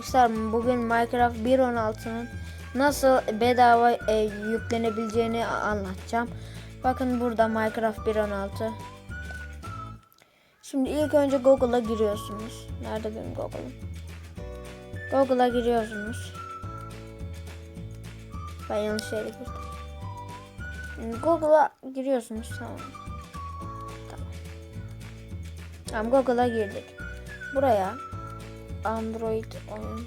arkadaşlar bugün Minecraft 1.16'nın nasıl bedava e, yüklenebileceğini anlatacağım. Bakın burada Minecraft 1.16. Şimdi ilk önce Google'a giriyorsunuz. Nerede benim Google'ım? Google'a giriyorsunuz. Ben yanlış yere girdim. Google'a giriyorsunuz tamam. Tamam. Tamam Google'a girdik. Buraya Android oyun.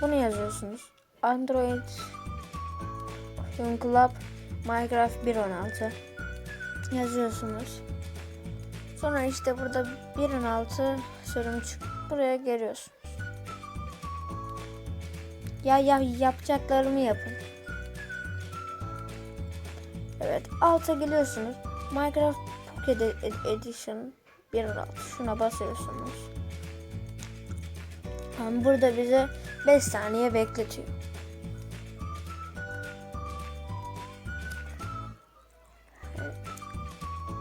Bunu yazıyorsunuz. Android Oyun Club Minecraft 1.16 yazıyorsunuz. Sonra işte burada 1.16 sürüm çık. Buraya geliyorsunuz. Ya, ya yapacaklarımı yapın. Evet alta geliyorsunuz. Minecraft Pocket Ed- Edition 1.16 şuna basıyorsunuz. Tamam, burada bize 5 saniye bekletiyor.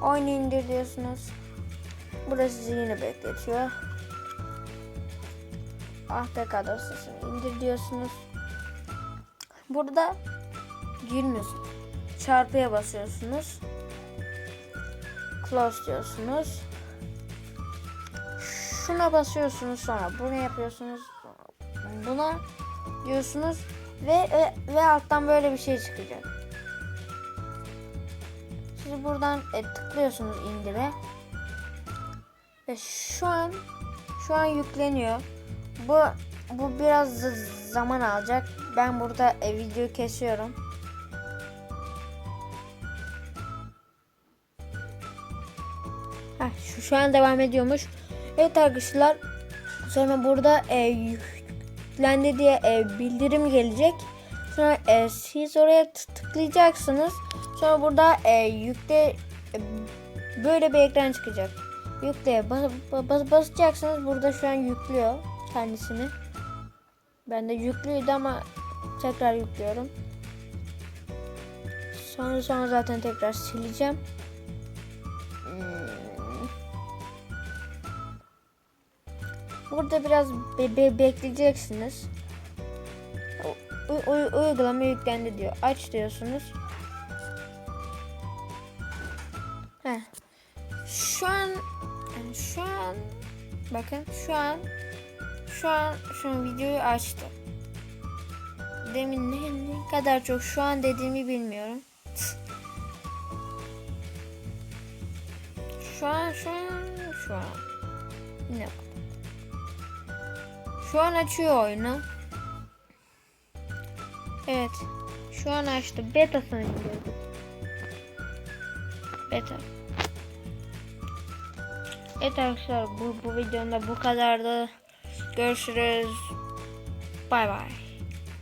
Oyunu indir diyorsunuz. Burası sizi yine bekletiyor. APK dosyasını indir diyorsunuz. Burada girmiyorsunuz. Çarpıya basıyorsunuz. Close diyorsunuz. Şuna basıyorsunuz sonra bunu yapıyorsunuz. Buna diyorsunuz ve, ve, ve alttan böyle bir şey çıkacak. Siz buradan e, tıklıyorsunuz indire. Ve şu an şu an yükleniyor. Bu bu biraz zaman alacak. Ben burada e, videoyu kesiyorum. Heh, şu, şu an devam ediyormuş. Evet arkadaşlar sonra burada e, yüklendi diye e, bildirim gelecek. Sonra e, siz oraya tı- tıklayacaksınız. Sonra burada e, yükle e, böyle bir ekran çıkacak. Yükleye bas, bas, basacaksınız. Burada şu an yüklüyor kendisini. Ben de yüklüydü ama tekrar yüklüyorum. Sonra sonra zaten tekrar sileceğim. Hmm. Burada biraz be- be- bekleyeceksiniz. U- uygulama yüklendi diyor. Aç diyorsunuz. Heh. Şu an yani şu an bakın şu an şu an şu an videoyu açtı. Demin ne, ne kadar çok şu an dediğimi bilmiyorum. Şu an şu an şu an ne Şu an açıyor oyunu. Evet. Şu an açtı. Beta'sını indirdik. Beta. Evet arkadaşlar bu, bu videomda bu kadardı. Görüşürüz. Bay bay.